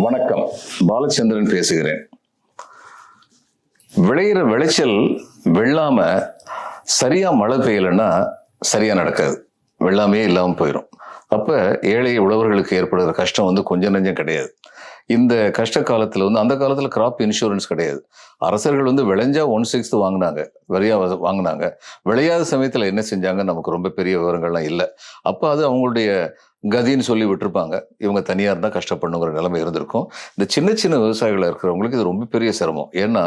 வணக்கம். பாலச்சந்திரன் பேசுகிறேன். விளையிற விளைச்சல் வெள்ளாம சரியா மழை பெய்யலைன்னா சரியா நடக்காது. வெள்ளாமையே இல்லாமல் போயிடும் அப்ப ஏழை உழவர்களுக்கு ஏற்படுகிற கஷ்டம் வந்து கொஞ்சம் நெஞ்சம் கிடையாது. இந்த கஷ்ட காலத்துல வந்து அந்த காலத்துல கிராப் இன்சூரன்ஸ் கிடையாது. அரசர்கள் வந்து விளைஞ்சா ஒன் சிக்ஸ்த் வாங்கினாங்க. வரியா வ- வாங்கினாங்க. விளையாத சமயத்தில் என்ன செஞ்சாங்க? நமக்கு ரொம்ப பெரிய விவரங்கள்லாம் இல்லை. அப்போ அது அவங்களுடைய கதின்னு சொல்லி விட்டுருப்பாங்க. இவங்க தனியாக இருந்தால் கஷ்டப்படணுங்கிற நிலைமை இருந்திருக்கும். இந்த சின்ன சின்ன விவசாயிகள் இருக்கிறவங்களுக்கு இது ரொம்ப பெரிய சிரமம். ஏன்னா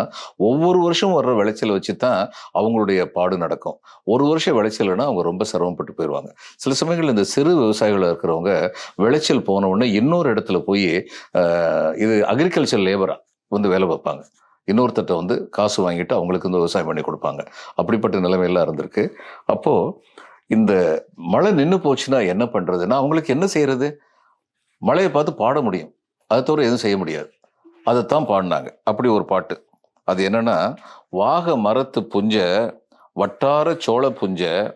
ஒவ்வொரு வருஷம் வர்ற விளைச்சலை வச்சு தான் அவங்களுடைய பாடு நடக்கும். ஒரு வருஷம் விளைச்சல்னா அவங்க ரொம்ப சிரமப்பட்டு போயிடுவாங்க சில சமயங்கள் இந்த சிறு விவசாயிகளாக இருக்கிறவங்க விளைச்சல் போன உடனே இன்னொரு இடத்துல போய் இது அக்ரிகல்ச்சர் லேபராக வந்து வேலை பார்ப்பாங்க. இன்னொருத்தட்ட வந்து காசு வாங்கிட்டு அவங்களுக்கு வந்து விவசாயம் பண்ணி கொடுப்பாங்க. அப்படிப்பட்ட நிலைமையெல்லாம் இருந்திருக்கு. அப்போது இந்த மழை நின்று போச்சுன்னா என்ன பண்ணுறதுன்னா அவங்களுக்கு என்ன செய்கிறது மழையை பார்த்து பாட முடியும். அதை தவிர எதுவும் செய்ய முடியாது. அதைத்தான் பாடினாங்க. அப்படி ஒரு பாட்டு. அது என்னென்னா வாக மரத்து புஞ்ச வட்டார சோள புஞ்ச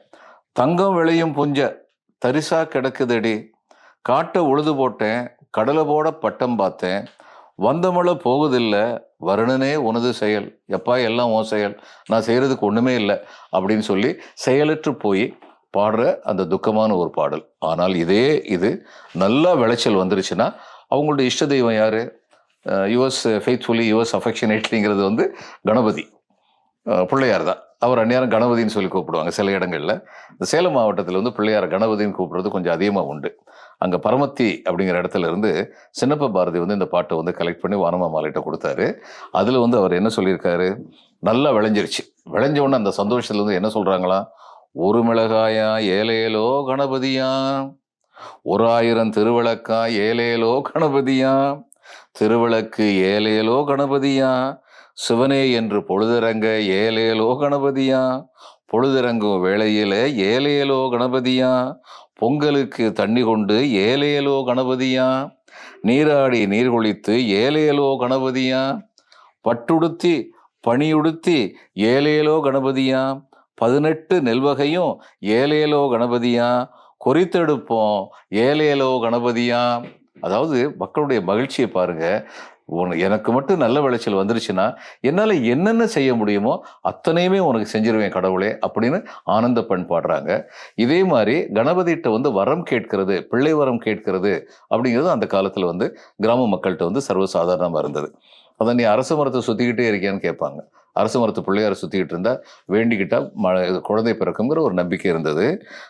தங்கம் விளையும் புஞ்ச தரிசா கிடக்குதடி. காட்டை உழுது போட்டேன் கடலை போட பட்டம் பார்த்தேன். வந்த மழை போகுதில்ல வருணனே உனது செயல். எப்பா எல்லாம் உன் செயல். நான் செய்கிறதுக்கு ஒன்றுமே இல்லை. அப்படின்னு சொல்லி செயலற்று போய் பாடுற அந்த துக்கமான ஒரு பாடல். ஆனால் இதே இது நல்லா விளைச்சல் வந்துருச்சுன்னா அவங்களுடைய இஷ்ட தெய்வம் யார்? யுவஸ் ஃபெய்த்ஃபுல்லி யுவஸ் அஃபெக்ஷனேட்லிங்கிறது வந்து கணபதி. பிள்ளையார் தான். அவர் அந்நேரம் கணபதின்னு சொல்லி கூப்பிடுவாங்க சில இடங்களில். இந்த சேலம் மாவட்டத்தில் வந்து பிள்ளையார் கணபதின்னு கூப்பிடுறது கொஞ்சம் அதிகமாக உண்டு. அங்கே பரமத்தி அப்படிங்கிற இடத்துல இருந்து சின்னப்ப பாரதி வந்து இந்த பாட்டை வந்து கலெக்ட் பண்ணி வானமா மாலைகிட்ட கொடுத்தாரு. அதில் வந்து அவர் என்ன சொல்லியிருக்காரு? நல்லா விளைஞ்சிருச்சு. விளைஞ்ச உடனே அந்த சந்தோஷத்தில் வந்து என்ன சொல்கிறாங்களாம் ஒரு மிளகாயா ஏலேலோ கணபதியா? ஒரு ஆயிரம் திருவிளக்கா ஏலேலோ கணபதியா? திருவிளக்கு ஏலேலோ கணபதியா? சிவனே என்று பொழுதிறங்க ஏலேலோ கணபதியா? பொழுதிறங்கும் வேளையில ஏலேலோ கணபதியா? பொங்கலுக்கு தண்ணி கொண்டு ஏலேலோ கணபதியா? நீராடி நீர் குளித்து ஏலேலோ கணபதியா? பட்டுடுத்தி பணியுடுத்தி ஏலேலோ கணபதியா? பதினெட்டு நெல்வகையும் ஏலேலோ கணபதியா? குறித்தெடுப்போம். ஏலேலோ கணபதியா? அதாவது மக்களுடைய மகிழ்ச்சியை பாருங்க. உன- எனக்கு மட்டும் நல்ல விளைச்சல் வந்துருச்சுன்னா என்னால் என்னென்ன செய்ய முடியுமோ அத்தனையுமே உனக்கு செஞ்சிருவேன் கடவுளே அப்படின்னு ஆனந்த பெண் பாடுறாங்க. இதே மாதிரி கணபதிகிட்ட வந்து வரம் கேட்கிறது பிள்ளை வரம் கேட்கிறது அப்படிங்கிறது அந்த காலத்தில் வந்து கிராம மக்கள்கிட்ட வந்து சர்வசாதாரணமாக இருந்தது. அதை நீ அரச மரத்தை சுற்றிக்கிட்டே இருக்கியான்னு கேட்பாங்க. அரசு மரத்து பிள்ளையாரை சுற்றிக்கிட்டு இருந்தால் வேண்டிக்கிட்டால் மழை குழந்தை பிறக்குங்கிற ஒரு நம்பிக்கை இருந்தது.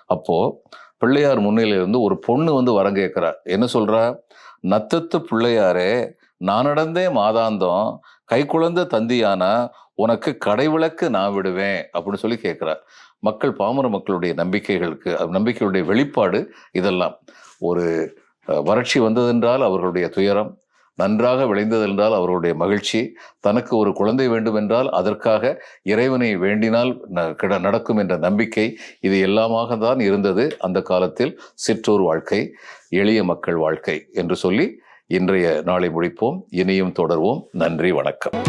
அப்போது பிள்ளையார் முன்னிலையில இருந்து ஒரு பொண்ணு வந்து வரம் கேட்குறார் என்ன சொல்கிறா நத்தத்து பிள்ளையாரே நான் நடந்தே மாதாந்தம் கை குழந்த தந்தியானா உனக்கு கடைவிளக்கு நான் விடுவேன் அப்படின்னு சொல்லி கேட்குறார் மக்கள் பாமர மக்களுடைய நம்பிக்கைகளுக்கு நம்பிக்கையுடைய வெளிப்பாடு இதெல்லாம். ஒரு வறட்சி வந்ததென்றால் அவர்களுடைய துயரம் நன்றாக விளைந்ததென்றால் அவருடைய மகிழ்ச்சி தனக்கு ஒரு குழந்தை வேண்டுமென்றால் அதற்காக இறைவனை வேண்டினால் ந- கிட- நடக்கும் என்ற நம்பிக்கை இது எல்லாமாக தான் இருந்தது அந்த காலத்தில் சிற்றூர் வாழ்க்கை எளிய மக்கள் வாழ்க்கை என்று சொல்லி இன்றைய நாளை முடிப்போம். இனியும் தொடர்வோம். நன்றி வணக்கம்.